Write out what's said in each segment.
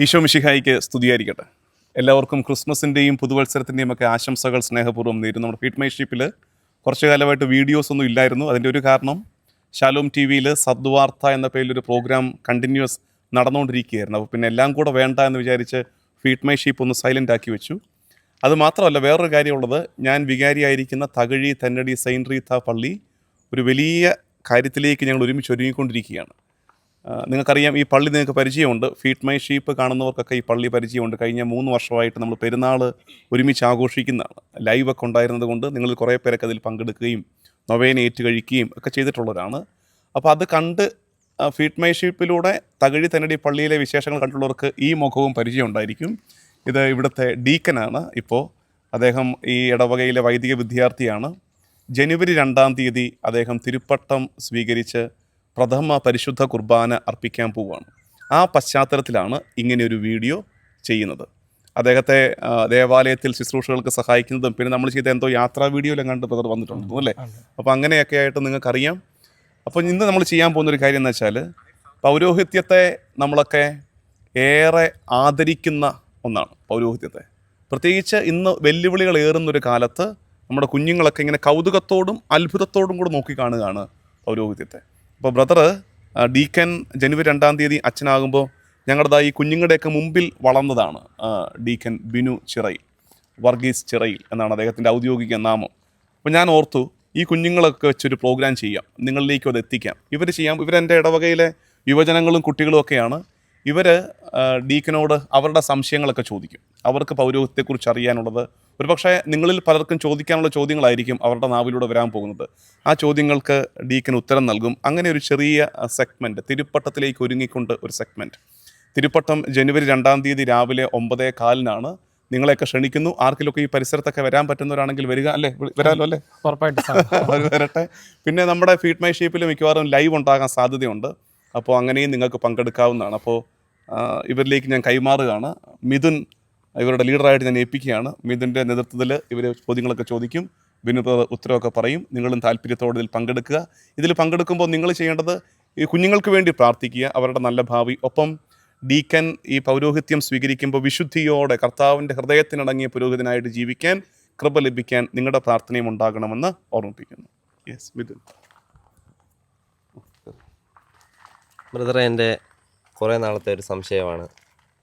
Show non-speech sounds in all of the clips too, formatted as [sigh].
ഈശോ മിഷിഹായിക്ക് സ്തുതിയായിരിക്കട്ടെ. എല്ലാവർക്കും ക്രിസ്മസിന്റെയും പുതുവത്സരത്തിന്റെയും ഒക്കെ ആശംസകൾ സ്നേഹപൂർവം നേരുന്നു. നമ്മുടെ ഫീഡ് മൈ കുറച്ചു കാലമായിട്ട് വീഡിയോസ് ഒന്നും ഇല്ലായിരുന്നു. അതിന്റെ ഒരു കാരണം ശാലോം ടി വിയിൽ സദ്വാർത്ത എന്ന പേരിലൊരു പ്രോഗ്രാം കണ്ടിന്യൂസ് നടന്നുകൊണ്ടിരിക്കുകയായിരുന്നു. അപ്പോൾ പിന്നെ എല്ലാം കൂടെ വേണ്ട എന്ന് വിചാരിച്ച് ഫീഡ് മൈ ഒന്ന് സൈലന്റ് ആക്കി വെച്ചു. അത് മാത്രമല്ല വേറൊരു കാര്യമുള്ളത് ഞാൻ വികാരിയായിരിക്കുന്ന തകഴി തന്നടി സെയിന്റ് റീത്ത പള്ളി ഒരു വലിയ കാര്യത്തിലേക്ക് ഞങ്ങൾ ഒരുമിച്ച് ഒരുങ്ങിക്കൊണ്ടിരിക്കുകയാണ്. നിങ്ങൾക്കറിയാം ഈ പള്ളി നിങ്ങൾക്ക് പരിചയമുണ്ട്. ഫീഡ് മൈ ഷീപ്പ് കാണുന്നവർക്കൊക്കെ ഈ പള്ളി പരിചയമുണ്ട്. കഴിഞ്ഞ മൂന്ന് വർഷമായിട്ട് നമ്മൾ പെരുന്നാൾ ഒരുമിച്ച് ആഘോഷിക്കുന്നതാണ്. ലൈവൊക്കെ ഉണ്ടായിരുന്നത് കൊണ്ട് നിങ്ങൾ കുറേ പേരൊക്കെ അതിൽ പങ്കെടുക്കുകയും നൊവേന ഏറ്റുകഴിക്കുകയും ഒക്കെ ചെയ്തിട്ടുള്ളവരാണ്. അപ്പോൾ അത് കണ്ട് ഫീഡ് മൈ ഷീപ്പിലൂടെ തകഴി തന്നടി പള്ളിയിലെ വിശേഷങ്ങൾ കണ്ടുള്ളവർക്ക് ഈ മുഖവും പരിചയം ഉണ്ടായിരിക്കും. ഇത് ഇവിടുത്തെ ഡീക്കനാണ്. ഇപ്പോൾ അദ്ദേഹം ഈ ഇടവകയിലെ വൈദിക വിദ്യാർത്ഥിയാണ്. ജനുവരി രണ്ടാം തീയതി അദ്ദേഹം തിരുപ്പട്ടം സ്വീകരിച്ച് പ്രഥമ പരിശുദ്ധ കുർബാന അർപ്പിക്കാൻ പോവുകയാണ് ആ പശ്ചാത്തലത്തിലാണ് ഇങ്ങനെയൊരു വീഡിയോ ചെയ്യുന്നത്. അദ്ദേഹത്തെ ദേവാലയത്തിൽ ശുശ്രൂഷകൾക്ക് സഹായിക്കുന്നതും പിന്നെ നമ്മൾ ചെയ്ത എന്തോ യാത്രാ വീഡിയോയിലും കണ്ട് ബ്രദർ വന്നിട്ടുണ്ട് അല്ലേ? അപ്പോൾ അങ്ങനെയൊക്കെ ആയിട്ട് നിങ്ങൾക്കറിയാം. അപ്പോൾ ഇന്ന് നമ്മൾ ചെയ്യാൻ പോകുന്നൊരു കാര്യം എന്ന് വെച്ചാൽ പൗരോഹിത്യത്തെ നമ്മളൊക്കെ ഏറെ ആദരിക്കുന്ന ഒന്നാണ് പൗരോഹിത്യത്തെ. പ്രത്യേകിച്ച് ഇന്ന് വെല്ലുവിളികൾ ഏറുന്നൊരു കാലത്ത് നമ്മുടെ കുഞ്ഞുങ്ങളൊക്കെ ഇങ്ങനെ കൗതുകത്തോടും അത്ഭുതത്തോടും കൂടെ നോക്കി കാണുകയാണ് പൗരോഹിത്യത്തെ. അപ്പോൾ ബ്രദർ ഡീക്കൻ ജനുവരി രണ്ടാം തീയതി അച്ഛനാകുമ്പോൾ ഞങ്ങളുടെ ഈ കുഞ്ഞുങ്ങളുടെയൊക്കെ മുമ്പിൽ വളർന്നതാണ് ഡീക്കൻ ബിനു ചിറയിൽ വർഗീസ് ചിറയിൽ എന്നാണ് അദ്ദേഹത്തിന്റെ ഔദ്യോഗിക നാമം. അപ്പോൾ ഞാൻ ഓർത്തു ഈ കുഞ്ഞുങ്ങളൊക്കെ വെച്ചൊരു പ്രോഗ്രാം ചെയ്യാം നിങ്ങളിലേക്കും അത് എത്തിക്കാം. ഇവർ ചെയ്യാം ഇവരെന്റെ ഇടവകയിലെ യുവജനങ്ങളും കുട്ടികളും ഒക്കെയാണ്. ഇവർ ഡീക്കനോട് അവരുടെ സംശയങ്ങളൊക്കെ ചോദിക്കും. അവർക്ക് പൗരോഹിത്യത്തെക്കുറിച്ച് അറിയാനുള്ളത് ഒരുപക്ഷെ നിങ്ങളിൽ പലർക്കും ചോദിക്കാനുള്ള ചോദ്യങ്ങളായിരിക്കും അവരുടെ നാവിലൂടെ വരാൻ പോകുന്നത്. ആ ചോദ്യങ്ങൾക്ക് ഡീക്കൻ ഉത്തരം നൽകും. അങ്ങനെ ഒരു ചെറിയ സെഗ്മെന്റ് തിരുപ്പട്ടത്തിലേക്ക് ഒരുങ്ങിക്കൊണ്ട് ഒരു സെഗ്മെന്റ് തിരുപ്പട്ടം ജനുവരി രണ്ടാം തീയതി രാവിലെ ഒമ്പതേ കാലിനാണ്. നിങ്ങളെയൊക്കെ ക്ഷണിക്കുന്നു. ആർക്കിലൊക്കെ ഈ പരിസരത്തൊക്കെ വരാൻ പറ്റുന്നവരാണെങ്കിൽ വരിക അല്ലേ? വരാമല്ലോ അല്ലേ? ഉറപ്പായിട്ട് [laughs] വരട്ടെ. പിന്നെ നമ്മുടെ ഫീഡ് മൈ ഷേപ്പിൽ മിക്കവാറും ലൈവ് ഉണ്ടാകാൻ സാധ്യതയുണ്ട്. അപ്പോൾ അങ്ങനെയും നിങ്ങൾക്ക് പങ്കെടുക്കാവുന്നതാണ്. അപ്പോൾ ഇവരിലേക്ക് ഞാൻ കൈമാറുകയാണ്. മിഥുൻ ഇവരുടെ ലീഡറായിട്ട് ഞാൻ ഏൽപ്പിക്കുകയാണ്. മിഥുന്റെ നേതൃത്വത്തിൽ ഇവർ ചോദ്യങ്ങളൊക്കെ ചോദിക്കും. വിനോദ ഉത്തരവൊക്കെ പറയും. നിങ്ങളും താല്പര്യത്തോടെ ഇതിൽ പങ്കെടുക്കുക. ഇതിൽ പങ്കെടുക്കുമ്പോൾ നിങ്ങൾ ചെയ്യേണ്ടത് ഈ കുഞ്ഞുങ്ങൾക്ക് വേണ്ടി പ്രാർത്ഥിക്കുക. അവരുടെ നല്ല ഭാവി. ഒപ്പം ഡീക്കൻ ഈ പൗരോഹിത്യം സ്വീകരിക്കുമ്പോൾ വിശുദ്ധിയോടെ കർത്താവിന്റെ ഹൃദയത്തിനടങ്ങിയ പുരോഹിതനായിട്ട് ജീവിക്കാൻ കൃപ ലഭിക്കാൻ നിങ്ങളുടെ പ്രാർത്ഥനയും ഉണ്ടാകണമെന്ന് ഓർമ്മിപ്പിക്കുന്നു. യെസ് മിഥുൻ. ബ്രദറെ എന്റെ കുറേ നാളത്തെ ഒരു സംശയമാണ്.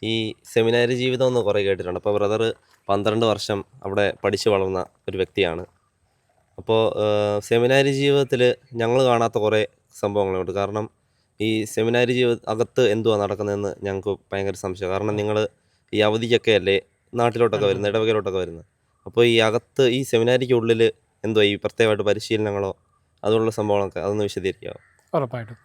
ഈ സെമിനാരി ജീവിതം എന്ന് കുറേ കേട്ടിട്ടുണ്ട്. അപ്പോൾ ബ്രദർ പന്ത്രണ്ട് വർഷം അവിടെ പഠിച്ചു വളർന്ന ഒരു വ്യക്തിയാണ്. അപ്പോൾ സെമിനാരി ജീവിതത്തിൽ ഞങ്ങൾ കാണാത്ത കുറേ സംഭവങ്ങളുണ്ട്. കാരണം ഈ സെമിനാരി ജീവിത അകത്ത് എന്തുവാ നടക്കുന്നതെന്ന് ഞങ്ങൾക്ക് ഭയങ്കര സംശയം കാരണം നിങ്ങൾ ഈ അവധിക്കൊക്കെ അല്ലേ നാട്ടിലോട്ടൊക്കെ വരുന്നത് ഇടവകയിലോട്ടൊക്കെ വരുന്നത്. അപ്പോൾ ഈ അകത്ത് ഈ സെമിനാരിക്ക് ഉള്ളിൽ എന്തുവാ ഈ പ്രത്യേകമായിട്ട് പരിശീലനങ്ങളോ അതുള്ള സംഭവങ്ങളൊക്കെ അതൊന്ന് വിശദീകരിക്കാമോ ഉറപ്പായിട്ടും.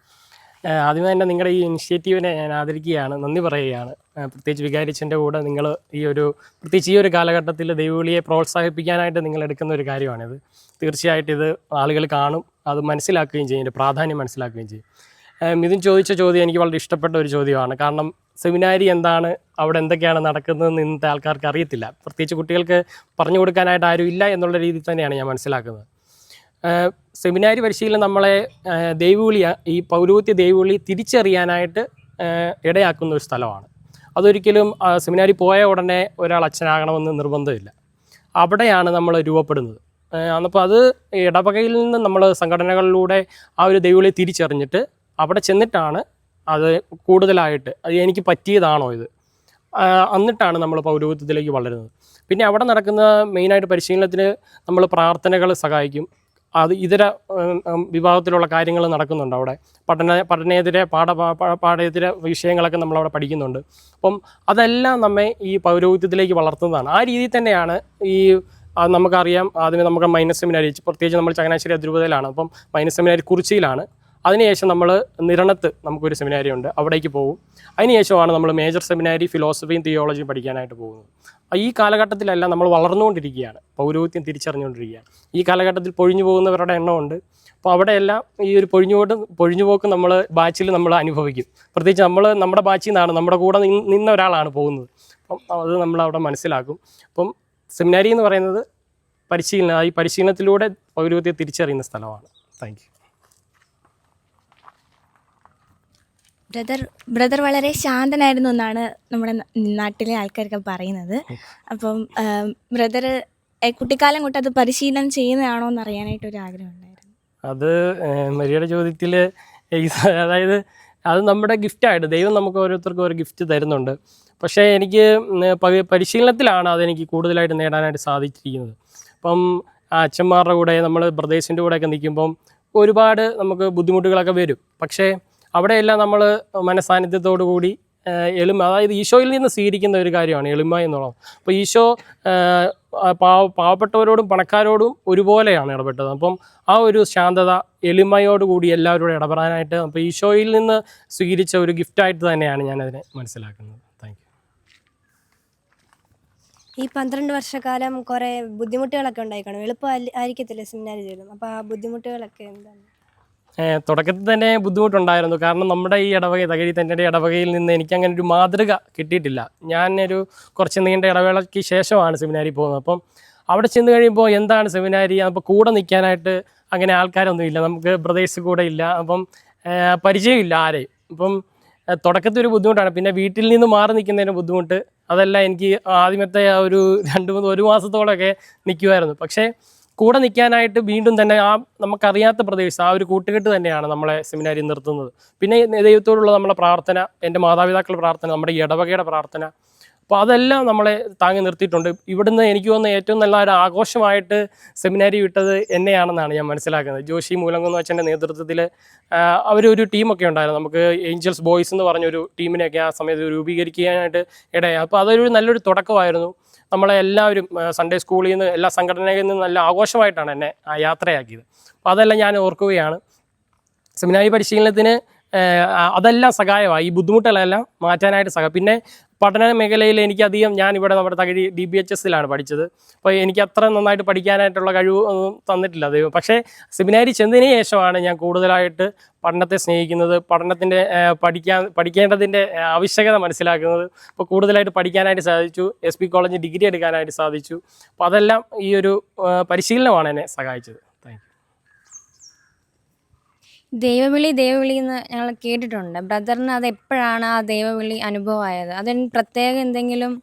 ആദ്യമേ തന്നെ നിങ്ങളുടെ ഈ ഇനിഷ്യേറ്റീവിനെ ഞാൻ ആദരിക്കുകയാണ് നന്ദി പറയുകയാണ്. പ്രത്യേകിച്ച് വികാരിച്ചന്റെ കൂടെ നിങ്ങൾ ഈ ഒരു പ്രത്യേകിച്ച് ഈ ഒരു കാലഘട്ടത്തിൽ ദൈവവിളിയെ പ്രോത്സാഹിപ്പിക്കാനായിട്ട് നിങ്ങൾ എടുക്കുന്ന ഒരു കാര്യമാണിത്. തീർച്ചയായിട്ടും ഇത് ആളുകൾ കാണും അത് മനസ്സിലാക്കുകയും ചെയ്യും പ്രാധാന്യം മനസ്സിലാക്കുകയും ചെയ്യും. മിഥുൻ ചോദിച്ച ചോദ്യം എനിക്ക് വളരെ ഇഷ്ടപ്പെട്ട ഒരു ചോദ്യമാണ്. കാരണം സെമിനാരി എന്താണ് അവിടെ എന്തൊക്കെയാണ് നടക്കുന്നതെന്ന് ഇന്നത്തെ ആൾക്കാർക്ക് അറിയത്തില്ല. പ്രത്യേകിച്ച് കുട്ടികൾക്ക് പറഞ്ഞു കൊടുക്കാനായിട്ട് ആരും ഇല്ല എന്നുള്ള രീതിയിൽ തന്നെയാണ് ഞാൻ മനസ്സിലാക്കുന്നത്. സെമിനാരി പരിശീലനം നമ്മളെ ദൈവവിളി ഈ പൗരോഹിത്യ ദൈവവിളി തിരിച്ചറിയാനായിട്ട് ഇടയാക്കുന്ന ഒരു സ്ഥലമാണ്. അതൊരിക്കലും സെമിനാരി പോയ ഉടനെ ഒരാൾ അച്ഛനാകണമെന്ന് നിർബന്ധമില്ല. അവിടെയാണ് നമ്മൾ രൂപപ്പെടുന്നത്. അപ്പോൾ അത് ഇടവകയിൽ നിന്ന് നമ്മൾ സംഘടനകളിലൂടെ ആ ഒരു ദൈവവിളി തിരിച്ചറിഞ്ഞിട്ട് അവിടെ ചെന്നിട്ടാണ് അത് കൂടുതലായിട്ട് അത് എനിക്ക് പറ്റിയതാണോ ഇത്? എന്നിട്ടാണ് നമ്മൾ പൗരോഹിത്യത്തിലേക്ക് വളരുന്നത്. പിന്നെ അവിടെ നടക്കുന്ന മെയിനായിട്ട് പരിശീലനത്തിന് നമ്മൾ പ്രാർത്ഥനകൾ സഹായിക്കും. അത് ഇതര വിഭാഗത്തിലുള്ള കാര്യങ്ങൾ നടക്കുന്നുണ്ട് അവിടെ. പഠന പഠനേതര പാഠ പാഠേതര വിഷയങ്ങളൊക്കെ നമ്മളവിടെ പഠിക്കുന്നുണ്ട്. അപ്പം അതെല്ലാം നമ്മെ ഈ പൗരോഹിത്യത്തിലേക്ക് വളർത്തുന്നതാണ്. ആ രീതിയിൽ തന്നെയാണ് ഈ നമുക്കറിയാം അതിന് നമുക്ക് മൈനസ് സെമിനാരി പ്രത്യേകിച്ച് നമ്മൾ ചങ്ങനാശ്ശേരി അതിരൂപതയിലാണ്. അപ്പം മൈനസ് സെമിനാരി കുറിച്ചിയിലാണ്. അതിനുശേഷം നമ്മൾ നിരണത്ത് നമുക്കൊരു സെമിനാരി ഉണ്ട് അവിടേക്ക് പോകും. അതിനുശേഷമാണ് നമ്മൾ മേജർ സെമിനാരി ഫിലോസഫിയും തിയോളജിയും പഠിക്കാനായിട്ട് പോകുന്നത്. ഈ കാലഘട്ടത്തിലല്ല നമ്മൾ വളർന്നുകൊണ്ടിരിക്കുകയാണ്. പൗരോഹിത്യം തിരിച്ചറിഞ്ഞുകൊണ്ടിരിക്കുകയാണ്. ഈ കാലഘട്ടത്തിൽ പൊഴിഞ്ഞു പോകുന്നവരുടെ എണ്ണമുണ്ട്. അപ്പോൾ അവിടെയെല്ലാം ഈ ഒരു പൊഴിഞ്ഞുപോട്ട് പൊഴിഞ്ഞുപോക്ക് നമ്മൾ ബാച്ചിൽ നമ്മൾ അനുഭവിക്കും. പ്രത്യേകിച്ച് നമ്മൾ നമ്മുടെ ബാച്ചിൽ നിന്നാണ് നമ്മുടെ കൂടെ നിന്ന ഒരാളാണ് പോകുന്നത്. അപ്പം അത് നമ്മൾ അവിടെ മനസ്സിലാക്കും. അപ്പം സെമിനാരി എന്ന് പറയുന്നത് പരിശീലന ഈ പരിശീലനത്തിലൂടെ പൗരോഹിത്യം തിരിച്ചറിയുന്ന സ്ഥലമാണ്. താങ്ക് ബ്രദർ ബ്രദർ വളരെ ശാന്തനായിരുന്നു എന്നാണ് നമ്മുടെ നാട്ടിലെ ആൾക്കാരൊക്കെ പറയുന്നത്. അപ്പം ബ്രദർ കുട്ടിക്കാലം തൊട്ട് അത് പരിശീലനം ചെയ്യുന്നതാണോ എന്ന് അറിയാനായിട്ട് ഒരു ആഗ്രഹം ഉണ്ടായിരുന്നു. അത് മരിയുടെ ചോദ്യത്തിൽ അതായത് അത് നമ്മുടെ ഗിഫ്റ്റായിട്ട് ദൈവം നമുക്ക് ഓരോരുത്തർക്കും ഒരു ഗിഫ്റ്റ് തരുന്നുണ്ട്. പക്ഷേ എനിക്ക് പരിശീലനത്തിലാണ് അതെനിക്ക് കൂടുതലായിട്ട് നേടാനായിട്ട് സാധിച്ചിരിക്കുന്നത്. അപ്പം അച്ഛന്മാരുടെ കൂടെ നമ്മൾ ബ്രദേഴ്സിന്റെ കൂടെയൊക്കെ നിൽക്കുമ്പം ഒരുപാട് നമുക്ക് ബുദ്ധിമുട്ടുകളൊക്കെ വരും. പക്ഷേ അവിടെയെല്ലാം നമ്മൾ മനസാന്നിധ്യത്തോടു കൂടി എളിമ അതായത് ഈശോയിൽ നിന്ന് സ്വീകരിക്കുന്ന ഒരു കാര്യമാണ് എളിമ എന്നുള്ളത്. അപ്പോൾ ഈശോ പാവ പാവപ്പെട്ടവരോടും പണക്കാരോടും ഒരുപോലെയാണ് ഇടപെട്ടത്. അപ്പം ആ ഒരു ശാന്തത എളിമയോടുകൂടി എല്ലാവരോടും ഇടപെടാനായിട്ട് അപ്പോൾ ഈശോയിൽ നിന്ന് സ്വീകരിച്ച ഒരു ഗിഫ്റ്റായിട്ട് തന്നെയാണ് ഞാനതിനെ മനസ്സിലാക്കുന്നത്. താങ്ക് ഈ പന്ത്രണ്ട് വർഷക്കാലം കുറേ ബുദ്ധിമുട്ടുകളൊക്കെ ഉണ്ടായിക്കണം. കാണും എളുപ്പം ആയിരിക്കത്തില്ല സെമിനാർ ജീവിതം അപ്പോൾ ആ ബുദ്ധിമുട്ടുകളൊക്കെ എന്താണ്? തുടക്കത്തിൽ തന്നെ ബുദ്ധിമുട്ടുണ്ടായിരുന്നു. കാരണം നമ്മുടെ ഈ ഇടവക തകഴി തന്നെ ഇടവകയിൽ നിന്ന് എനിക്ക് അങ്ങനെ ഒരു മാതൃക കിട്ടിയിട്ടില്ല. ഞാനൊരു കുറച്ച് നീണ്ട ഇടവേളയ്ക്ക് ശേഷമാണ് സെമിനാരി പോകുന്നത്. അപ്പം അവിടെ ചെന്ന് കഴിയുമ്പോൾ എന്താണ് സെമിനാരി? അപ്പോൾ കൂടെ നിൽക്കാനായിട്ട് അങ്ങനെ ആൾക്കാരൊന്നും ഇല്ല. നമുക്ക് ബ്രദേഴ്സ് കൂടെ ഇല്ല. അപ്പം പരിചയമില്ല ആരെയും. അപ്പം തുടക്കത്തിൽ ഒരു ബുദ്ധിമുട്ടാണ്. പിന്നെ വീട്ടിൽ നിന്ന് മാറി നിൽക്കുന്നതിന് ബുദ്ധിമുട്ട്. അതല്ല എനിക്ക് ആദ്യമത്തെ ഒരു രണ്ട് മൂന്ന് ഒരു മാസത്തോളമൊക്കെ നിൽക്കുമായിരുന്നു. പക്ഷേ കൂടെ നിൽക്കാനായിട്ട് വീണ്ടും തന്നെ ആ നമുക്കറിയാത്ത പ്രദേശം ആ ഒരു കൂട്ടുകെട്ട് തന്നെയാണ് നമ്മളെ സെമിനാരി നിർത്തുന്നത്. പിന്നെ ദൈവത്തോടുള്ള നമ്മുടെ പ്രാർത്ഥന എന്റെ മാതാപിതാക്കളുടെ പ്രാർത്ഥന നമ്മുടെ ഇടവകയുടെ പ്രാർത്ഥന അപ്പോൾ അതെല്ലാം നമ്മളെ താങ്ങി നിർത്തിയിട്ടുണ്ട്. ഇവിടുന്ന് എനിക്ക് തോന്നുന്ന ഏറ്റവും നല്ല ഒരു ആഘോഷമായിട്ട് സെമിനാരി വിട്ടത് എന്നെയാണെന്നാണ് ഞാൻ മനസ്സിലാക്കുന്നത്. ജോഷി മൂലങ്കുന്ന് അച്ഛന്റെ നേതൃത്വത്തിൽ അവരൊരു ടീമൊക്കെ ഉണ്ടായിരുന്നു. നമുക്ക് ഏഞ്ചൽസ് ബോയ്സ് എന്ന് പറഞ്ഞൊരു ടീമിനെയൊക്കെ ആ സമയത്ത് രൂപീകരിക്കാനായിട്ട് ഇടയായി. അപ്പോൾ അതൊരു നല്ലൊരു തുടക്കമായിരുന്നു. നമ്മളെ എല്ലാവരും സൺഡേ സ്കൂളിൽ നിന്ന് എല്ലാ സംഘടനകളിൽ നിന്ന് നല്ല ആഘോഷമായിട്ടാണ് എന്നെ യാത്രയാക്കിയത്. അപ്പോൾ അതെല്ലാം ഞാൻ ഓർക്കുകയാണ്. സെമിനാരി പരിശീലനത്തിന് അതെല്ലാം സഹായമായി. ഈ ബുദ്ധിമുട്ടുകളെല്ലാം മാറ്റാനായിട്ട് സഹായം പിന്നെ പഠന മേഖലയിൽ എനിക്കധികം ഞാൻ ഇവിടെ നമ്മുടെ തകഴി ഡി ബി എച്ച് എസിലാണ് പഠിച്ചത്. അപ്പോൾ എനിക്ക് അത്ര നന്നായിട്ട് പഠിക്കാനായിട്ടുള്ള കഴിവ് ഒന്നും തന്നിട്ടില്ല ദൈവം. പക്ഷേ സെമിനാരി ചെന്നതിന് ശേഷമാണ് ഞാൻ കൂടുതലായിട്ട് പഠനത്തെ സ്നേഹിക്കുന്നത് പഠനത്തിന്റെ പഠിക്കാൻ പഠിക്കേണ്ടതിന്റെ ആവശ്യകത മനസ്സിലാക്കുന്നത്. അപ്പോൾ കൂടുതലായിട്ട് പഠിക്കാനായിട്ട് സാധിച്ചു. എസ് പി കോളേജ് ഡിഗ്രി എടുക്കാനായിട്ട് സാധിച്ചു. അപ്പോൾ അതെല്ലാം ഈ ഒരു പരിശീലനമാണ് എന്നെ സഹായിച്ചത്. ദൈവവിളി ദൈവവിളി എന്ന് ഞങ്ങൾ കേട്ടിട്ടുണ്ട്. ബ്രദറിന് അത് എപ്പോഴാണ് ആ ദൈവവിളി അനുഭവമായത്? അതിന് പ്രത്യേക എന്തെങ്കിലും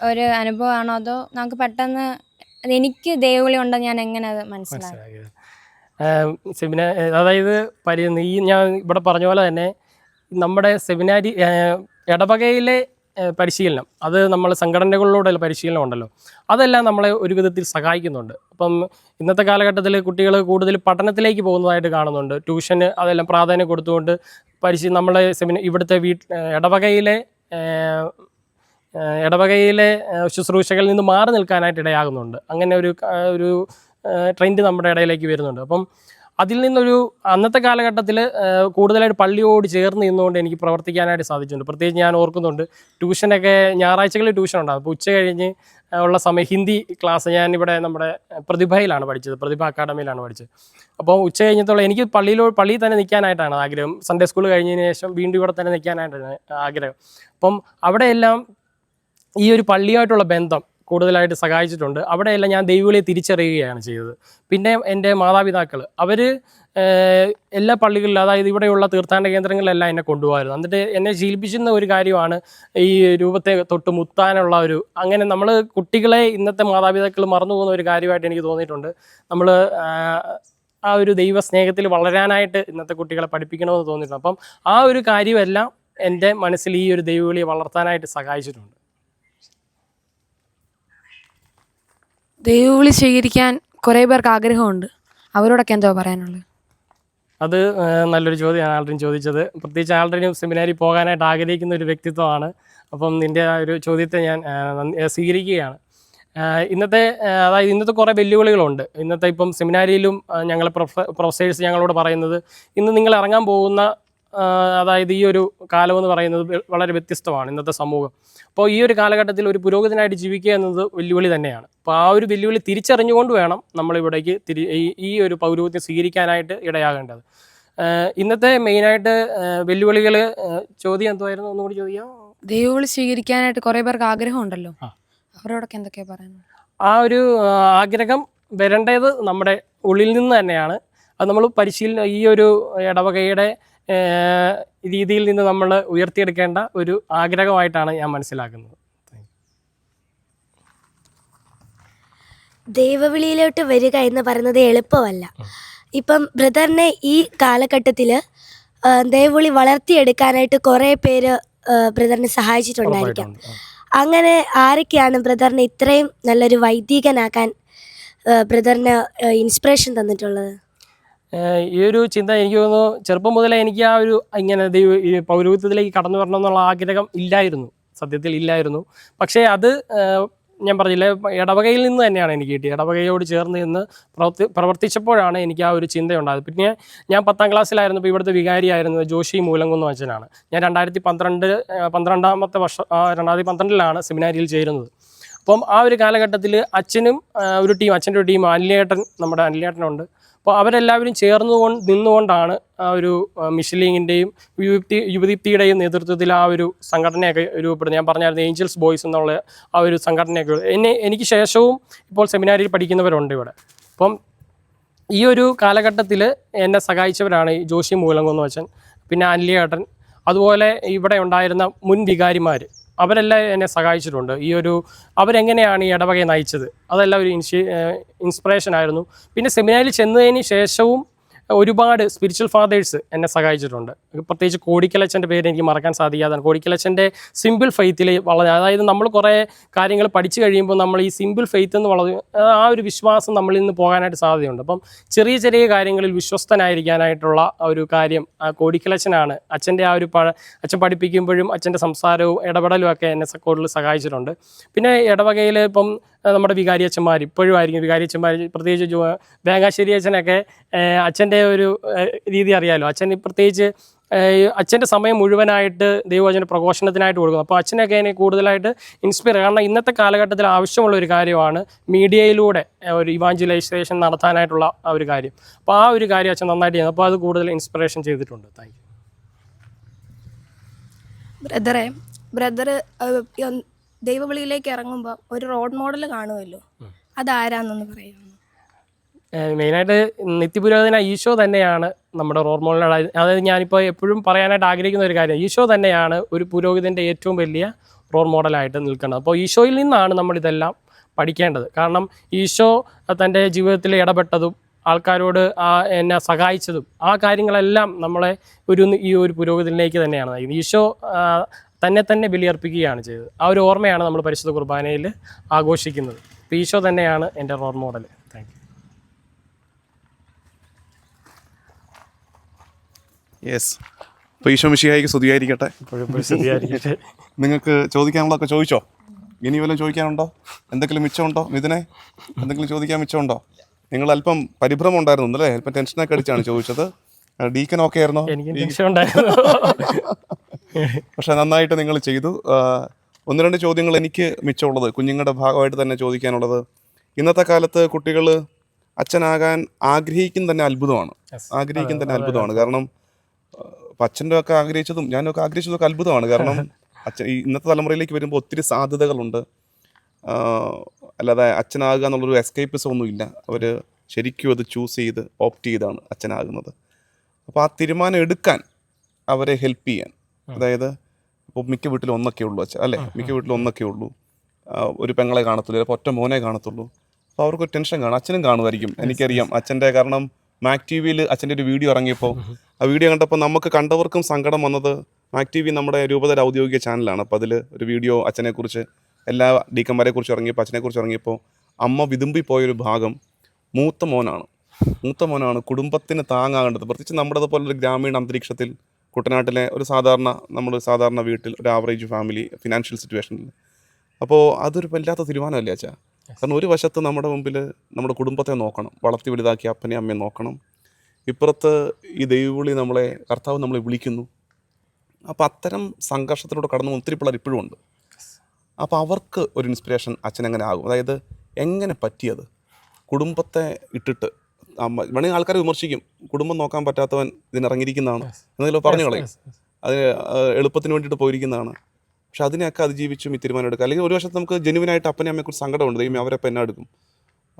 ഒരു അനുഭവമാണോ അതോ നമുക്ക് പെട്ടെന്ന് എനിക്ക് ദൈവവിളി ഉണ്ടെന്ന് ഞാൻ എങ്ങനെ അത് മനസ്സിലാക്കി? അതായത് പരി ഈ ഞാൻ ഇവിടെ പറഞ്ഞ പോലെ തന്നെ നമ്മുടെ സെമിനാരി ഇടവകയിലെ പരിശീലനം. അത് നമ്മൾ സംഘടനകളിലൂടെയുള്ള പരിശീലനം ഉണ്ടല്ലോ. അതെല്ലാം നമ്മളെ ഒരു വിധത്തിൽ സഹായിക്കുന്നുണ്ട്. അപ്പം ഇന്നത്തെ കാലഘട്ടത്തിൽ കുട്ടികൾ കൂടുതൽ പഠനത്തിലേക്ക് പോകുന്നതായിട്ട് കാണുന്നുണ്ട്. ട്യൂഷന് അതെല്ലാം പ്രാധാന്യം കൊടുത്തുകൊണ്ട് പരിശീ നമ്മളെ സെമിന ഇവിടുത്തെ വീട്ട് ഇടവകയിലെ ഇടവകയിലെ ശുശ്രൂഷകളിൽ നിന്ന് മാറി നിൽക്കാനായിട്ട് ഇടയാകുന്നുണ്ട്. അങ്ങനെ ഒരു ഒരു ട്രെൻഡ് നമ്മുടെ ഇടയിലേക്ക് വരുന്നുണ്ട്. അപ്പം അതിൽ നിന്നൊരു അന്നത്തെ കാലഘട്ടത്തിൽ കൂടുതലായിട്ട് പള്ളിയോട് ചേർന്ന് നിന്നുകൊണ്ട് എനിക്ക് പ്രവർത്തിക്കാനായിട്ട് സാധിച്ചിട്ടുണ്ട്. പ്രത്യേകിച്ച് ഞാൻ ഓർക്കുന്നുണ്ട് ട്യൂഷനൊക്കെ ഞായറാഴ്ചകളിൽ ട്യൂഷൻ ഉണ്ടാകും അപ്പോൾ ഉച്ച കഴിഞ്ഞ് ഉള്ള സമയം ഹിന്ദി ക്ലാസ് ഞാൻ ഇവിടെ നമ്മുടെ പ്രതിഭയിലാണ് പഠിച്ചത് പ്രതിഭ അക്കാഡമിയിലാണ് പഠിച്ചത്. അപ്പോൾ ഉച്ച കഴിഞ്ഞത്തോളം എനിക്ക് പള്ളിയിലോ പള്ളിയിൽ തന്നെ നിൽക്കാനായിട്ടാണ് ആഗ്രഹം. സൺഡേ സ്കൂൾ കഴിഞ്ഞതിന് ശേഷം വീണ്ടും ഇവിടെ തന്നെ നിൽക്കാനായിട്ടാണ് ആഗ്രഹം. അപ്പം അവിടെയെല്ലാം ഈ ഒരു പള്ളിയായിട്ടുള്ള ബന്ധം കൂടുതലായിട്ട് സഹായിച്ചിട്ടുണ്ട്. അവിടെയെല്ലാം ഞാൻ ദൈവവിളിയെ തിരിച്ചറിയുകയാണ് ചെയ്തത്. പിന്നെ എന്റെ മാതാപിതാക്കൾ അവർ എല്ലാ പള്ളികളിലും അതായത് ഇവിടെയുള്ള തീർത്ഥാടന കേന്ദ്രങ്ങളിലെല്ലാം എന്നെ കൊണ്ടുപോകാറ് എന്നിട്ട് എന്നെ ശീലിപ്പിച്ചിരുന്ന ഒരു കാര്യമാണ് ഈ രൂപത്തെ തൊട്ട് മുത്താനുള്ള ഒരു അങ്ങനെ നമ്മൾ കുട്ടികളെ ഇന്നത്തെ മാതാപിതാക്കൾ മറന്നു പോകുന്ന ഒരു കാര്യമായിട്ട് എനിക്ക് തോന്നിയിട്ടുണ്ട്. നമ്മൾ ആ ഒരു ദൈവ സ്നേഹത്തിൽ വളരാനായിട്ട് ഇന്നത്തെ കുട്ടികളെ പഠിപ്പിക്കണമെന്ന് തോന്നിയിട്ടുണ്ട്. അപ്പം ആ ഒരു കാര്യമെല്ലാം എന്റെ മനസ്സിൽ ഈ ഒരു ദൈവവിളിയെ വളർത്താനായിട്ട് സഹായിച്ചിട്ടുണ്ട്. ദൈവവിളി സ്വീകരിക്കാൻ കുറേ പേർക്ക് ആഗ്രഹമുണ്ട്. അവരോടൊക്കെ എന്തോ പറയാനുള്ളത്? അത് നല്ലൊരു ചോദ്യമാണ് ആൾഡ്രിൻ ചോദിച്ചത്. പ്രത്യേകിച്ച് ആൾഡ്രിനും സെമിനാരിൽ പോകാനായിട്ട് ആഗ്രഹിക്കുന്ന ഒരു വ്യക്തിത്വമാണ്. അപ്പം നിന്റെ ആ ഒരു ചോദ്യത്തെ ഞാൻ സ്വീകരിക്കുകയാണ്. ഇന്നത്തെ അതായത് ഇന്നത്തെ കുറേ വെല്ലുവിളികളുണ്ട്. ഇന്നത്തെ ഇപ്പം സെമിനാരിയിലും ഞങ്ങളെ പ്രൊഫ പ്രൊഫസേഴ്സ് ഞങ്ങളോട് പറയുന്നത് ഇന്ന് നിങ്ങൾ ഇറങ്ങാൻ പോകുന്ന അതായത് ഈ ഒരു കാലമെന്ന് പറയുന്നത് വളരെ വ്യത്യസ്തമാണ് ഇന്നത്തെ സമൂഹം. അപ്പോൾ ഈ ഒരു കാലഘട്ടത്തിൽ ഒരു പുരോഗതിനായിട്ട് ജീവിക്കുക എന്നത് വെല്ലുവിളി തന്നെയാണ്. അപ്പോൾ ആ ഒരു വെല്ലുവിളി തിരിച്ചറിഞ്ഞുകൊണ്ട് വേണം നമ്മളിവിടേക്ക് തിരി ഈ ഒരു പൗരോഹിത്യം സ്വീകരിക്കാനായിട്ട് ഇടയാകേണ്ടത്. ഇന്നത്തെ മെയിനായിട്ട് വെല്ലുവിളികൾ ചോദ്യം എന്തുമായിരുന്നു ഒന്നുകൂടി ചോദിക്കാം. ദൈവവിളി സ്വീകരിക്കാനായിട്ട് കുറേ പേർക്ക് ആഗ്രഹമുണ്ടല്ലോ. ഉണ്ടല്ലോ അവരോടൊക്കെ എന്തൊക്കെയാ പറയുന്നത്? ആ ഒരു ആഗ്രഹം വരേണ്ടത് നമ്മുടെ ഉള്ളിൽ നിന്ന് തന്നെയാണ്. അത് നമ്മൾ പരിശീലനം ഈ ഒരു ഇടവകയുടെ രീതിയിൽ നിന്ന് നമ്മൾ ഉയർത്തിയെടുക്കേണ്ട ഒരു ആഗ്രഹമായിട്ടാണ് ഞാൻ മനസ്സിലാക്കുന്നത്. ദൈവവിളിയിലോട്ട് വരിക എന്ന് പറയുന്നത് എളുപ്പമല്ല. ഇപ്പം ബ്രദറിനെ ഈ കാലഘട്ടത്തിൽ ദൈവവിളി വളർത്തിയെടുക്കാനായിട്ട് കുറേ പേര് ബ്രദറിനെ സഹായിച്ചിട്ടുണ്ടായിരിക്കാം. അങ്ങനെ ആരൊക്കെയാണ് ബ്രദറിനെ ഇത്രയും നല്ലൊരു വൈദികനാക്കാൻ ബ്രദറിന് ഇൻസ്പിറേഷൻ തന്നിട്ടുള്ളത്? ഈ ഒരു ചിന്ത എനിക്ക് തോന്നുന്നു ചെറുപ്പം മുതലേ എനിക്ക് ആ ഒരു ഇങ്ങനെ പൗരോഹിത്യത്തിലേക്ക് കടന്നു വരണം എന്നുള്ള ആഗ്രഹം ഇല്ലായിരുന്നു. സത്യത്തിൽ ഇല്ലായിരുന്നു. പക്ഷേ അത് ഞാൻ പറഞ്ഞില്ലേ ഇടവകയിൽ നിന്ന് തന്നെയാണ് എനിക്ക് കിട്ടിയത്. ഇടവകയോട് ചേർന്ന് നിന്ന് പ്രവർത്തി പ്രവർത്തിച്ചപ്പോഴാണ് എനിക്ക് ആ ഒരു ചിന്തയുണ്ടായത് പിന്നെ ഞാൻ പത്താം ക്ലാസ്സിലായിരുന്നപ്പോൾ ഇവിടുത്തെ വികാരിയായിരുന്നത് ജോഷി മൂലംകുന്ന് അച്ഛനാണ്. ഞാൻ രണ്ടായിരത്തി പന്ത്രണ്ട് പന്ത്രണ്ടാമത്തെ വർഷം രണ്ടായിരത്തി പന്ത്രണ്ടിലാണ് സെമിനാരിയിൽ ചേരുന്നത്. അപ്പം ആ ഒരു കാലഘട്ടത്തിൽ അച്ഛനും ഒരു ടീം അച്ഛന്റെ ഒരു ടീം അനിലേട്ടൻ നമ്മുടെ അനിലേട്ടനുണ്ട്. അപ്പോൾ അവരെല്ലാവരും ചേർന്നു കൊ നിന്നുകൊണ്ടാണ് ആ ഒരു മിഷലിങ്ങിന്റെയും യുവതി യുവദീപ്തിയുടെയും നേതൃത്വത്തിൽ ആ ഒരു സംഘടനയൊക്കെ രൂപപ്പെടുന്നത്. ഞാൻ പറഞ്ഞായിരുന്നു ഏഞ്ചൽസ് ബോയ്സ് എന്നുള്ള ആ ഒരു സംഘടനയൊക്കെ. എന്നെ എനിക്ക് ശേഷവും ഇപ്പോൾ സെമിനാരിയിൽ പഠിക്കുന്നവരുണ്ട് ഇവിടെ. അപ്പം ഈ ഒരു കാലഘട്ടത്തിൽ എന്നെ സഹായിച്ചവരാണ് ഈ ജോഷി മൂലങ്കുന്ന് വച്ചൻ പിന്നെ അല്ലിയേട്ടൻ അതുപോലെ ഇവിടെ ഉണ്ടായിരുന്ന മുൻ വികാരിമാർ അവരെല്ലാം എന്നെ സഹായിച്ചിട്ടുണ്ട്. ഈ ഒരു അവരെങ്ങനെയാണ് ഈ ഇടവകയെ നയിച്ചത്? അതെല്ലാം ഒരു ഇൻസ്പിറേഷൻ ആയിരുന്നു. പിന്നെ സെമിനാരിൽ ചെന്നതിന് ശേഷവും ഒരുപാട് സ്പിരിച്വൽ ഫാദേഴ്സ് എന്നെ സഹായിച്ചിട്ടുണ്ട്. പ്രത്യേകിച്ച് കോടിക്കലച്ചന്റെ പേര് എനിക്ക് മറക്കാൻ സാധിക്കാതാണ്. കോടിക്കലച്ചന്റെ സിമ്പിൾ ഫെയ്ത്തിൽ വളരെ അതായത് നമ്മൾ കുറേ കാര്യങ്ങൾ പഠിച്ചു കഴിയുമ്പോൾ നമ്മൾ ഈ സിമ്പിൾ ഫെയ്ത്ത് എന്ന് വളരെ ആ ഒരു വിശ്വാസം നമ്മളിൽ നിന്ന് പോകാനായിട്ട് സാധ്യതയുണ്ട്. അപ്പം ചെറിയ ചെറിയ കാര്യങ്ങളിൽ വിശ്വസ്തനായിരിക്കാനായിട്ടുള്ള ഒരു കാര്യം കോടിക്കലച്ചനാണ്. അച്ഛന്റെ ആ ഒരു പഴ അച്ഛൻ പഠിപ്പിക്കുമ്പോഴും അച്ഛന്റെ സംസാരവും ഇടപെടലും ഒക്കെ എന്നെ കൂടുതൽ സഹായിച്ചിട്ടുണ്ട്. പിന്നെ ഇടവകയിൽ ഇപ്പം നമ്മുടെ വികാരിയച്ഛന്മാർ ഇപ്പോഴും ആയിരിക്കും വികാരിയച്ഛന്മാർ പ്രത്യേകിച്ച് ജോ വേങ്ങാശ്ശേരി അച്ഛനൊക്കെ അച്ഛന്റെ ഒരു രീതി അറിയാമല്ലോ അച്ഛൻ പ്രത്യേകിച്ച് അച്ഛന്റെ സമയം മുഴുവനായിട്ട് ദൈവവചന പ്രഘോഷണത്തിനായിട്ട് കൊടുക്കും അപ്പോൾ അച്ഛനൊക്കെ എന്നെ കൂടുതലായിട്ട് ഇൻസ്പയർ കാരണം ഇന്നത്തെ കാലഘട്ടത്തിൽ ആവശ്യമുള്ള ഒരു കാര്യമാണ് മീഡിയയിലൂടെ ഒരു ഇവാഞ്ചുലൈസേഷൻ നടത്താനായിട്ടുള്ള ആ ഒരു കാര്യം. അപ്പോൾ ആ ഒരു കാര്യം അച്ഛൻ നന്നായിട്ട് ചെയ്യുന്നു. അപ്പോൾ അത് കൂടുതൽ ഇൻസ്പിറേഷൻ ചെയ്തിട്ടുണ്ട്. താങ്ക് ബ്രദറെ ബ്രദർ ദൈവവിളിയിലേക്ക് ഇറങ്ങുമ്പോൾ ഒരു റോഡ് മോഡൽ കാണുമല്ലോ. അതാരാന്നൊന്ന് പറയുന്നു മെയിനായിട്ട് നിത്യപുരോധന ഈശോ തന്നെയാണ് നമ്മുടെ റോൾ മോഡൽ. അതായത് ഞാനിപ്പോൾ എപ്പോഴും പറയാനായിട്ട് ആഗ്രഹിക്കുന്ന ഒരു കാര്യം ഈശോ തന്നെയാണ് ഒരു പുരോഹിതന്റെ ഏറ്റവും വലിയ റോൾ മോഡലായിട്ട് നിൽക്കുന്നത് അപ്പോൾ ഈശോയിൽ നിന്നാണ് നമ്മളിതെല്ലാം പഠിക്കേണ്ടത്. കാരണം ഈശോ തന്റെ ജീവിതത്തിൽ ഇടപെട്ടതും ആൾക്കാരോട് ആ എന്നെ സഹായിച്ചതും ആ കാര്യങ്ങളെല്ലാം നമ്മളെ ഒരു ഈ ഒരു പുരോഗതിയിലേക്ക് തന്നെയാണ് നയിക്കുന്നത്. ഈശോ തന്നെ തന്നെ ബലിയർപ്പിക്കുകയാണ് ചെയ്തത്. ആ ഒരു ഓർമ്മയാണ് നമ്മൾ പരിശുദ്ധ കുർബാനയിൽ ആഘോഷിക്കുന്നത്. ഈശോ തന്നെയാണ് എന്റെ role model. Thank you yes അപ്പോൾ ഈശോ മിഷിഹായിക്ക് സ്തുതിയായിരിക്കട്ടെ. [laughs] നിങ്ങൾക്ക് ചോദിക്കാനുള്ളതൊക്കെ ചോദിച്ചോ? ഇനി വല്ലതും ചോദിക്കാനുണ്ടോ? എന്തെങ്കിലും മിച്ചമുണ്ടോ മിഥുനെ? എന്തെങ്കിലും ചോദിക്കാൻ മിച്ചമുണ്ടോ? നിങ്ങൾ അല്പം പരിഭ്രമം ഉണ്ടായിരുന്നു അല്ലേ? അല്പം ടെൻഷനൊക്കെ അടിച്ചാണ് ചോദിച്ചത്. ഡീക്കൻ ഓക്കെ ആയിരുന്നോ? എനിക്ക് ടെൻഷൻ ഉണ്ടായിരുന്നു. [laughs] പക്ഷെ നന്നായിട്ട് നിങ്ങൾ ചെയ്തു. ഒന്ന് രണ്ട് ചോദ്യങ്ങൾ എനിക്ക് മിച്ചമുള്ളത് കുഞ്ഞുങ്ങളുടെ ഭാഗമായിട്ട് തന്നെ ചോദിക്കാനുള്ളത്. ഇന്നത്തെ കാലത്ത് കുട്ടികൾ അച്ഛനാകാൻ ആഗ്രഹിക്കും തന്നെ അത്ഭുതമാണ്. ആഗ്രഹിക്കും ആഗ്രഹിക്കുന്ന തന്നെ അതെ, അതെ, അത്ഭുതമാണ് കാരണം അച്ഛന്റെ ഒക്കെ ആഗ്രഹിച്ചതും ഞാനൊക്കെ ആഗ്രഹിച്ചതൊക്കെ അത്ഭുതമാണ്. കാരണം [laughs] അച്ഛൻ ഇന്നത്തെ തലമുറയിലേക്ക് വരുമ്പോൾ ഒത്തിരി സാധ്യതകളുണ്ട്. അല്ലാതെ അച്ഛനാകുക എന്നുള്ളൊരു എസ്കേപ്പിസം ഒന്നുമില്ല അവർ ശരിക്കും അത് ചൂസ് ചെയ്ത് ഓപ്റ്റ് ചെയ്താണ് അച്ഛനാകുന്നത്. അപ്പോൾ ആ തീരുമാനം എടുക്കാൻ അവരെ ഹെൽപ്പ് ചെയ്യാൻ അതായത് ഇപ്പോൾ മിക്ക വീട്ടിലും ഒന്നൊക്കെ ഉള്ളൂ അച്ഛൻ അല്ലേ? മിക്ക വീട്ടിൽ ഒന്നൊക്കെ ഉള്ളൂ. ഒരു പെങ്ങളെ കാണത്തുള്ളൂ ചിലപ്പോൾ ഒറ്റ മോനെ കാണത്തുള്ളൂ. അപ്പോൾ അവർക്ക് ടെൻഷൻ കാണും അച്ഛനും കാണുമായിരിക്കും എനിക്കറിയാം. അച്ഛന്റെ കാരണം മാക് ടി വിയിൽ അച്ഛന്റെ ഒരു വീഡിയോ ഇറങ്ങിയപ്പോൾ ആ വീഡിയോ കണ്ടപ്പോൾ നമുക്ക് കണ്ടവർക്കും സങ്കടം വന്നത് മാക് ടി വി നമ്മുടെ രൂപതയുടെ ഔദ്യോഗിക ചാനലാണ് അപ്പോൾ അതിൽ ഒരു വീഡിയോ അച്ഛനെക്കുറിച്ച് എല്ലാ ഡീക്കന്മാരെ കുറിച്ച് ഇറങ്ങിയപ്പോൾ അച്ഛനെക്കുറിച്ച് ഇറങ്ങിയപ്പോൾ അമ്മ വിതുമ്പി പോയൊരു ഭാഗം മൂത്ത മോനാണ്. മൂത്ത മോനാണ് കുടുംബത്തിന് താങ്ങാകേണ്ടത്. പ്രത്യേകിച്ച് നമ്മുടെ അതുപോലെ ഒരു ഗ്രാമീണ അന്തരീക്ഷത്തിൽ കുട്ടനാട്ടിലെ ഒരു സാധാരണ നമ്മൾ സാധാരണ വീട്ടിൽ ഒരു ആവറേജ് ഫാമിലി ഫിനാൻഷ്യൽ സിറ്റുവേഷനിൽ അപ്പോൾ അതൊരു വല്ലാത്ത തീരുമാനമല്ലേ അച്ഛാ? കാരണം ഒരു വശത്ത് നമ്മുടെ മുമ്പിൽ നമ്മുടെ കുടുംബത്തെ നോക്കണം വളർത്തി വലുതാക്കി അപ്പനെയും അമ്മയും നോക്കണം. ഇപ്പുറത്ത് ഈ ദൈവവിളി നമ്മളെ കർത്താവ് നമ്മളെ വിളിക്കുന്നു. അപ്പോൾ അത്തരം സംഘർഷത്തിലൂടെ കടന്നു ഒത്തിരി പിള്ളേർ ഇപ്പോഴും ഉണ്ട്. അപ്പോൾ അവർക്ക് ഒരു ഇൻസ്പിറേഷൻ അച്ഛൻ എങ്ങനെ ആകും? അതായത് എങ്ങനെ പറ്റിയത്? കുടുംബത്തെ ഇട്ടിട്ട് വേണമെങ്കിൽ ആൾക്കാരെ വിമർശിക്കും. കുടുംബം നോക്കാൻ പറ്റാത്തവൻ ഇതിനിറങ്ങിയിരിക്കുന്നതാണ്. എന്തെങ്കിലും പറഞ്ഞു കളയും അതിന് എളുപ്പത്തിന് വേണ്ടിയിട്ട് പോയിരിക്കുന്നതാണ്. പക്ഷെ അതിനെയൊക്കെ അതിജീവിച്ചും ഈ തീരുമാനം എടുക്കുക. അല്ലെങ്കിൽ ഒരു വശത്ത് നമുക്ക് ജെനുവിനായിട്ട് അപ്പനെ അമ്മയെക്കുറിച്ച് സങ്കടമുണ്ട്. ദൈവം അവരപ്പം എന്നാ എടുക്കും.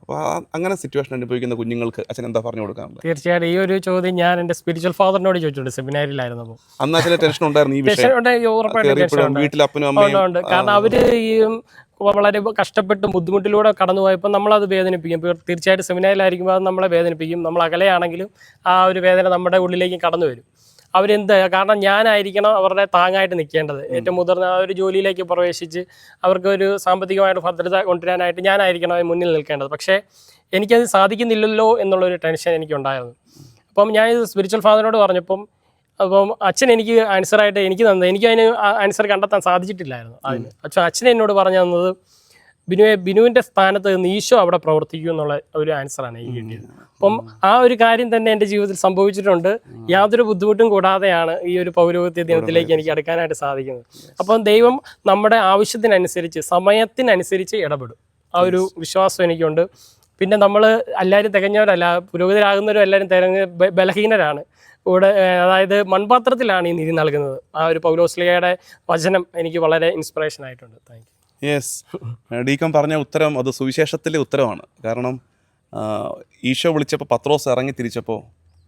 അപ്പോൾ അങ്ങനെ സിറ്റുവേഷൻ അനുഭവിക്കുന്ന കുഞ്ഞുങ്ങൾക്ക് അച്ഛൻ എന്താ പറഞ്ഞു കൊടുക്കാറുണ്ട് തീർച്ചയായിട്ടും ഈ ഒരു ചോദ്യം ഞാൻ എന്റെ സ്പിരിച്വൽ ഫാദറിനോട് ചോദിച്ചിട്ടുണ്ട്. സെമിനാരിലായിരുന്നു അന്ന് അച്ഛനെ ടെൻഷൻ ഉണ്ടായിരുന്നു ഈ [laughs] വിഷയം. വീട്ടിൽ അപ്പനും അമ്മയും കാരണം അവർ ഈ വളരെ കഷ്ടപ്പെട്ട് ബുദ്ധിമുട്ടിലൂടെ കടന്നു പോയപ്പോൾ നമ്മളത് വേദനിപ്പിക്കും. തീർച്ചയായിട്ടും സെമിനാറിലായിരിക്കുമ്പോൾ അത് നമ്മളെ വേദനിപ്പിക്കും. നമ്മൾ അകലെയാണെങ്കിലും ആ ഒരു വേദന നമ്മുടെ ഉള്ളിലേക്ക് കടന്നു വരും. അവരെന്ത് കാരണം ഞാനായിരിക്കണം അവരുടെ താങ്ങായിട്ട് നിൽക്കേണ്ടത്. ഏറ്റവും മുതിർന്ന ആ ഒരു ജോലിയിലേക്ക് പ്രവേശിച്ച് അവർക്ക് ഒരു സാമ്പത്തികമായിട്ട് ഭദ്രത കൊണ്ടുവരാനായിട്ട് ഞാനായിരിക്കണം അവർ മുന്നിൽ നിൽക്കേണ്ടത്. പക്ഷേ എനിക്കത് സാധിക്കുന്നില്ലല്ലോ എന്നുള്ളൊരു ടെൻഷൻ എനിക്കുണ്ടായിരുന്നു. അപ്പം ഞാൻ ഇത് സ്പിരിച്വൽ ഫാദറിനോട് പറഞ്ഞപ്പം അപ്പം അച്ഛൻ എനിക്ക് ആൻസറായിട്ട് എനിക്ക് തന്നത് എനിക്ക് അതിന് ആൻസർ കണ്ടെത്താൻ സാധിച്ചിട്ടില്ലായിരുന്നു അതിന്. അച്ഛൻ അച്ഛൻ എന്നോട് പറഞ്ഞു തന്നത് ബിനുവെ ബിനുവിന്റെ സ്ഥാനത്ത് നിന്ന് ഈശോ അവിടെ പ്രവർത്തിക്കും എന്നുള്ള ഒരു ആൻസറാണ് എനിക്ക് കിട്ടിയത്. അപ്പം ആ ഒരു കാര്യം തന്നെ എന്റെ ജീവിതത്തിൽ സംഭവിച്ചിട്ടുണ്ട്. യാതൊരു ബുദ്ധിമുട്ടും കൂടാതെയാണ് ഈ ഒരു പൗരോഹിത്യ ദിനത്തിലേക്ക് എനിക്ക് അടുക്കാനായിട്ട് സാധിക്കുന്നത്. അപ്പം ദൈവം നമ്മുടെ ആവശ്യത്തിനനുസരിച്ച് സമയത്തിനനുസരിച്ച് ഇടപെടും. ആ ഒരു വിശ്വാസം എനിക്കുണ്ട്. പിന്നെ നമ്മൾ എല്ലാവരും തികഞ്ഞവരല്ല പുരോഗതിരാകുന്നവരും എല്ലാവരും തികഞ്ഞ ബലഹീനരാണ്. ഇവിടെ അതായത് മൺപാത്രത്തിലാണ് ഈ നിധി നൽകുന്നത്. ആ ഒരു പൗലോസ്ലിയയുടെ വചനം എനിക്ക് വളരെ ഇൻസ്പിറേഷൻ ആയിട്ടുണ്ട്. താങ്ക് യു യെസ് ഡീക്കം പറഞ്ഞ ഉത്തരം അത് സുവിശേഷത്തിലെ ഉത്തരമാണ്. കാരണം ഈശോ വിളിച്ചപ്പോൾ പത്രോസ് ഇറങ്ങി തിരിച്ചപ്പോൾ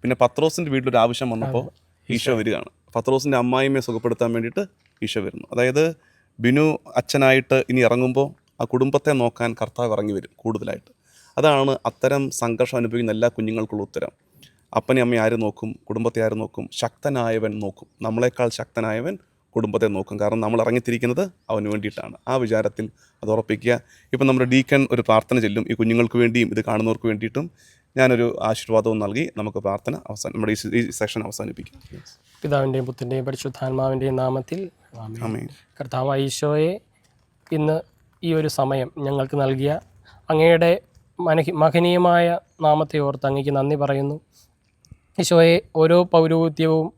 പിന്നെ പത്രോസിന്റെ വീട്ടിലൊരു ആവശ്യം വന്നപ്പോൾ ഈശോ വരികയാണ്. പത്രോസിന്റെ അമ്മായിമ്മയെ സുഖപ്പെടുത്താൻ വേണ്ടിയിട്ട് ഈശോ വരുന്നു. അതായത് ബിനു അച്ഛനായിട്ട് ഇനി ഇറങ്ങുമ്പോൾ ആ കുടുംബത്തെ നോക്കാൻ കർത്താവ് ഇറങ്ങി വരും കൂടുതലായിട്ട്. അതാണ് അത്തരം സംഘർഷം അനുഭവിക്കുന്ന എല്ലാ കുഞ്ഞുങ്ങൾക്കുള്ള ഉത്തരം. അപ്പനെ അമ്മയെ ആര് നോക്കും? കുടുംബത്തെ ആര് നോക്കും? ശക്തനായവൻ നോക്കും. നമ്മളെക്കാൾ ശക്തനായവൻ കുടുംബത്തെ നോക്കും. കാരണം നമ്മൾ ഇറങ്ങിത്തിരിക്കുന്നത് അവന് വേണ്ടിയിട്ടാണ്. ആ വിചാരത്തിൽ അത് ഉറപ്പിക്കുക. ഇപ്പം നമ്മുടെ ഡീക്കൺ ഒരു പ്രാർത്ഥന ചെല്ലും. ഈ കുഞ്ഞുങ്ങൾക്ക് വേണ്ടിയും ഇത് കാണുന്നവർക്ക് വേണ്ടിയിട്ടും ഞാനൊരു ആശീർവാദവും നൽകി നമുക്ക് പ്രാർത്ഥന അവസാനം നമ്മുടെ ഈ സെഷൻ അവസാനിപ്പിക്കാം. പിതാവിന്റെയും പുത്തിന്റെയും പരിശുദ്ധാത്മാവിന്റെയും നാമത്തിൽ കർത്താവ് ഈശോയെ ഇന്ന് ഈ ഒരു സമയം ഞങ്ങൾക്ക് നൽകിയ അങ്ങയുടെ മനഹി മഹനീയമായ നാമത്തെ ഓർത്ത് അങ്ങേക്ക് നന്ദി പറയുന്നു. ഈശോയെ ഓരോ പൗരോഹിത്യവും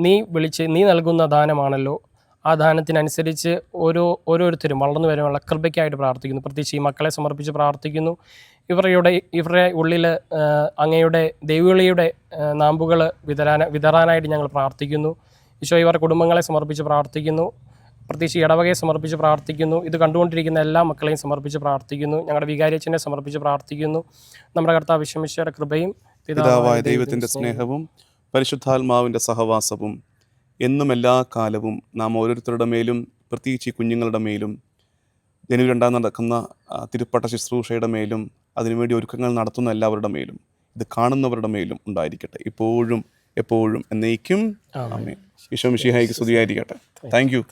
നീ വിളിച്ച് നീ നൽകുന്ന ദാനമാണല്ലോ. ആ ദാനത്തിനനുസരിച്ച് ഓരോ ഓരോരുത്തരും വളർന്നു വരാനുള്ള കൃപയ്ക്കായിട്ട് പ്രാർത്ഥിക്കുന്നു. പ്രത്യേകിച്ച് ഈ മക്കളെ സമർപ്പിച്ച് പ്രാർത്ഥിക്കുന്നു. ഇവരുടെ ഇവരുടെ ഉള്ളിൽ അങ്ങയുടെ ദൈവവിളിയുടെ നാമ്പുകൾ വിതരാന വിതറാനായിട്ട് ഞങ്ങൾ പ്രാർത്ഥിക്കുന്നു. ഈശോ ഇവരുടെ കുടുംബങ്ങളെ സമർപ്പിച്ച് പ്രാർത്ഥിക്കുന്നു. പ്രത്യേകിച്ച് ഇടവകയെ സമർപ്പിച്ച് പ്രാർത്ഥിക്കുന്നു. ഇത് കണ്ടുകൊണ്ടിരിക്കുന്ന എല്ലാ മക്കളെയും സമർപ്പിച്ച് പ്രാർത്ഥിക്കുന്നു. ഞങ്ങളുടെ വികാരിയച്ഛനെ സമർപ്പിച്ച് പ്രാർത്ഥിക്കുന്നു. നമ്മുടെ കർത്താവ് വിശ്വമിശയുടെ കൃപയും പിതാവായ ദൈവത്തിന്റെ സ്നേഹവും പരിശുദ്ധാത്മാവിന്റെ സഹവാസവും എന്നും എല്ലാ കാലവും നാം ഓരോരുത്തരുടെ മേലും പ്രത്യേകിച്ച് ഈ കുഞ്ഞുങ്ങളുടെ മേലും ജനുവരി രണ്ടാം നടക്കുന്ന തിരുപ്പട്ട ശുശ്രൂഷയുടെ മേലും അതിനുവേണ്ടി ഒരുക്കങ്ങൾ നടത്തുന്ന എല്ലാവരുടെ മേലും ഇത് കാണുന്നവരുടെ മേലും ഉണ്ടായിരിക്കട്ടെ. ഇപ്പോഴും എപ്പോഴും എന്നേക്കും ഈശോ മിഷിഹായിക്ക് സ്തുതിയായിരിക്കട്ടെ. Thank you.